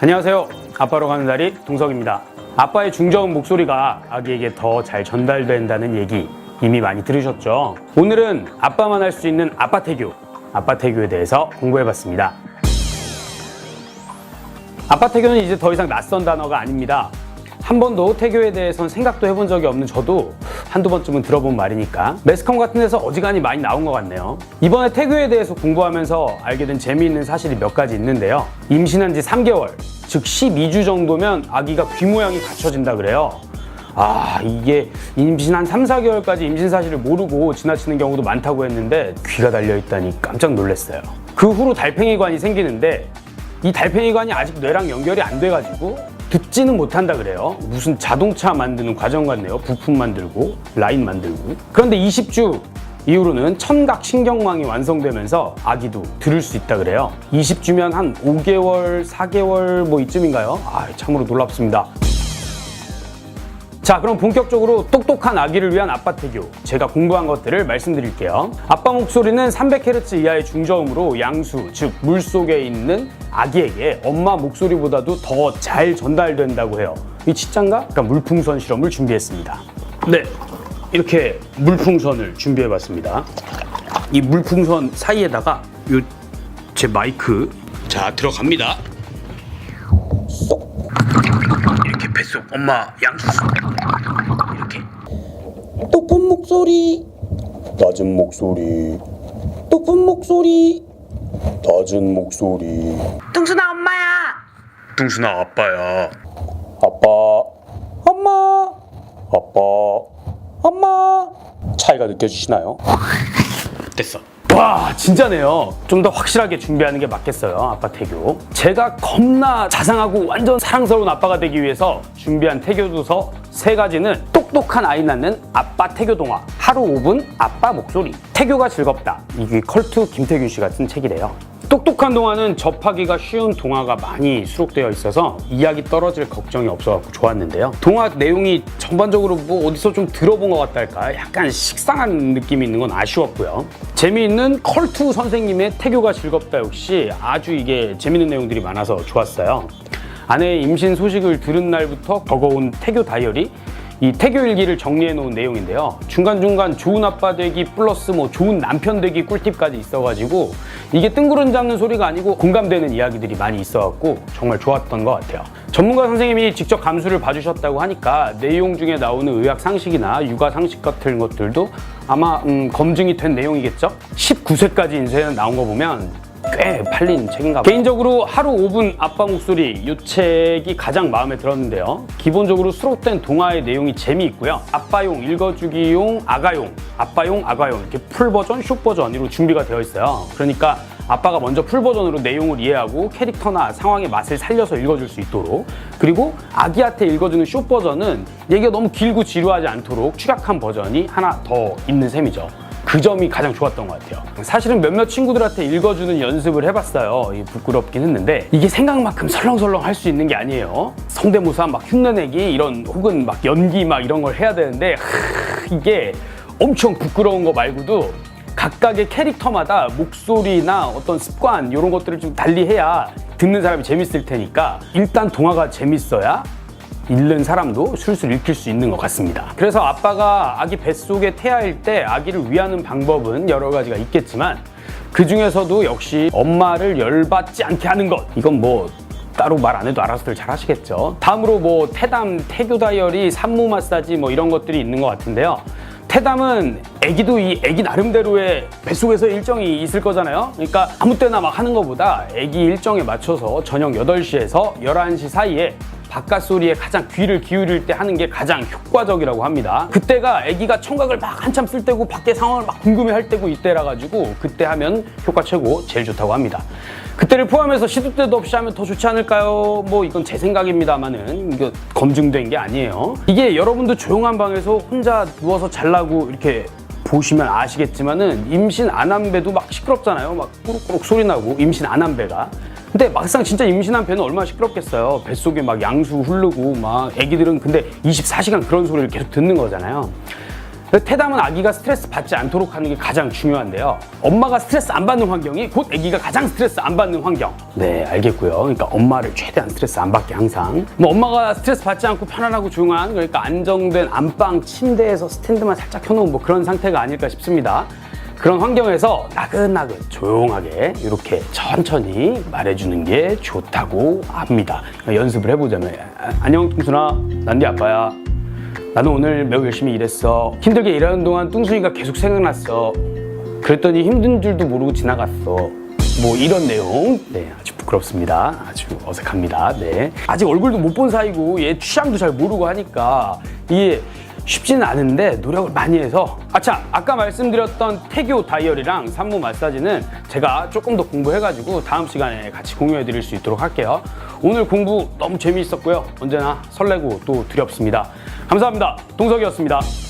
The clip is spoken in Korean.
안녕하세요. 아빠로 가는 다리 동석입니다. 아빠의 중저음 목소리가 아기에게 더 잘 전달된다는 얘기 이미 많이 들으셨죠? 오늘은 아빠만 할 수 있는 아빠 태교, 아빠 태교에 대해서 공부해봤습니다. 아빠 태교는 이제 더 이상 낯선 단어가 아닙니다. 한 번도 태교에 대해선 생각도 해본 적이 없는 저도 한두 번쯤은 들어본 말이니까 매스컴 같은 데서 어지간히 많이 나온 것 같네요. 이번에 태교에 대해서 공부하면서 알게 된 재미있는 사실이 몇 가지 있는데요. 임신한 지 3개월, 즉 12주 정도면 아기가 귀 모양이 갖춰진다 그래요. 아, 이게 임신 한 3, 4개월까지 임신 사실을 모르고 지나치는 경우도 많다고 했는데 귀가 달려있다니 깜짝 놀랐어요. 그 후로 달팽이관이 생기는데 이 달팽이관이 아직 뇌랑 연결이 안 돼가지고 듣지는 못한다 그래요. 무슨 자동차 만드는 과정 같네요. 부품 만들고 라인 만들고. 그런데 20주 이후로는 청각 신경망이 완성되면서 아기도 들을 수 있다 그래요. 20주면 한 5개월, 4개월 뭐 이쯤인가요? 아, 참으로 놀랍습니다. 자, 그럼 본격적으로 똑똑한 아기를 위한 아빠 태교. 제가 공부한 것들을 말씀드릴게요. 아빠 목소리는 300Hz 이하의 중저음으로 양수, 즉, 물 속에 있는 아기에게 엄마 목소리보다도 더 잘 전달된다고 해요. 이 진짠가? 그러니까 물풍선 실험을 준비했습니다. 네. 이렇게 물풍선을 준비해 봤습니다. 이 물풍선 사이에다가 요 제 마이크 자, 들어갑니다. 뱃속 엄마 양수 이렇게. 높은 목소리, 낮은 목소리, 높은 목소리, 낮은 목소리. 등순아 엄마야, 뚱순아 아빠야. 아빠, 엄마, 아빠. 엄마. 차이가 느껴지시나요? 됐어 와 진짜네요. 좀 더 확실하게 준비하는 게 맞겠어요 아빠 태교. 제가 겁나 자상하고 완전 사랑스러운 아빠가 되기 위해서 준비한 태교 도서 세 가지는 똑똑한 아이 낳는 아빠 태교 동화. 하루 5분 아빠 목소리. 태교가 즐겁다. 이게 컬투 김태균 씨 같은 책이래요 똑똑한 동화는 접하기가 쉬운 동화가 많이 수록되어 있어서 이야기 떨어질 걱정이 없어갖고 좋았는데요. 동화 내용이 전반적으로 뭐 어디서 좀 들어본 것 같다 할까? 약간 식상한 느낌이 있는 건 아쉬웠고요. 재미있는 컬투 선생님의 태교가 즐겁다 역시 아주 이게 재밌는 내용들이 많아서 좋았어요. 아내의 임신 소식을 들은 날부터 버거운 태교 다이어리 이 태교 일기를 정리해 놓은 내용인데요. 중간중간 좋은 아빠 되기 플러스 뭐 좋은 남편 되기 꿀팁까지 있어가지고 이게 뜬구름 잡는 소리가 아니고 공감되는 이야기들이 많이 있어갖고 정말 좋았던 것 같아요. 전문가 선생님이 직접 감수를 봐주셨다고 하니까 내용 중에 나오는 의학 상식이나 육아 상식 같은 것들도 아마 음, 검증이 된 내용이겠죠? 19세까지 인쇄에 나온 거 보면 꽤 팔린 책인가 봐요. 개인적으로 하루 5분 아빠 목소리 이 책이 가장 마음에 들었는데요. 기본적으로 수록된 동화의 내용이 재미있고요. 아빠용, 읽어주기용, 아가용, 아빠용, 아가용 이렇게 풀 버전, 숏 버전으로 준비가 되어 있어요. 그러니까 아빠가 먼저 풀 버전으로 내용을 이해하고 캐릭터나 상황의 맛을 살려서 읽어줄 수 있도록 그리고 아기한테 읽어주는 숏 버전은 얘기가 너무 길고 지루하지 않도록 축약한 버전이 하나 더 있는 셈이죠. 그 점이 가장 좋았던 것 같아요. 사실은 몇몇 친구들한테 읽어주는 연습을 해봤어요. 이 부끄럽긴 했는데 이게 생각만큼 설렁설렁 할 수 있는 게 아니에요. 성대모사 막 흉내내기 이런 혹은 막 연기 막 이런 걸 해야 되는데 하, 이게 엄청 부끄러운 거 말고도 각각의 캐릭터마다 목소리나 어떤 습관 이런 것들을 좀 달리 해야 듣는 사람이 재밌을 테니까 일단 동화가 재밌어야 읽는 사람도 술술 읽힐 수 있는 것 같습니다. 그래서 아빠가 아기 뱃속에 태아일 때 아기를 위하는 방법은 여러 가지가 있겠지만 그 중에서도 역시 엄마를 열받지 않게 하는 것 이건 뭐 따로 말 안 해도 알아서들 잘 하시겠죠. 다음으로 뭐 태담, 태교 다이어리, 산모 마사지 뭐 이런 것들이 있는 것 같은데요. 태담은 애기도 이 애기 나름대로의 뱃속에서 일정이 있을 거잖아요. 그러니까 아무 때나 막 하는 것보다 애기 일정에 맞춰서 저녁 8시에서 11시 사이에 바깥 소리에 가장 귀를 기울일 때 하는 게 가장 효과적이라고 합니다. 그때가 아기가 청각을 막 한참 쓸 때고 밖에 상황을 막 궁금해할 때고 이때라 가지고 그때 하면 효과 최고 제일 좋다고 합니다. 그때를 포함해서 시도 때도 없이 하면 더 좋지 않을까요? 뭐 이건 제 생각입니다만은 이거 검증된 게 아니에요. 이게 여러분도 조용한 방에서 혼자 누워서 잘라고 이렇게 보시면 아시겠지만은 임신 안한 배도 막 시끄럽잖아요. 막 꾸룩꾸룩 소리 나고 임신 안한 배가. 근데 막상 진짜 임신한 배는 얼마나 시끄럽겠어요. 뱃속에 막 양수 흐르고 막 애기들은 근데 24시간 그런 소리를 계속 듣는 거잖아요. 태담은 아기가 스트레스 받지 않도록 하는 게 가장 중요한데요. 엄마가 스트레스 안 받는 환경이 곧 아기가 가장 스트레스 안 받는 환경. 네, 알겠고요. 그러니까 엄마를 최대한 스트레스 안 받게 항상. 뭐 엄마가 스트레스 받지 않고 편안하고 조용한 그러니까 안정된 안방 침대에서 스탠드만 살짝 켜놓은 뭐 그런 상태가 아닐까 싶습니다. 그런 환경에서 나긋나긋 조용하게 이렇게 천천히 말해주는 게 좋다고 합니다. 연습을 해보자면. 아, 안녕 뚱순아. 난 네 아빠야. 나는 오늘 매우 열심히 일했어. 힘들게 일하는 동안 뚱순이가 계속 생각났어. 그랬더니 힘든 줄도 모르고 지나갔어. 뭐 이런 내용. 네 아주 부끄럽습니다. 아주 어색합니다. 네. 아직 얼굴도 못 본 사이고 얘 취향도 잘 모르고 하니까 이게 쉽지는 않은데 노력을 많이 해서. 아참 아까 말씀드렸던 태교 다이어리랑 산모 마사지는 제가 조금 더 공부해가지고 다음 시간에 같이 공유해 드릴 수 있도록 할게요. 오늘 공부 너무 재미있었고요. 언제나 설레고 또 두렵습니다. 감사합니다. 동석이었습니다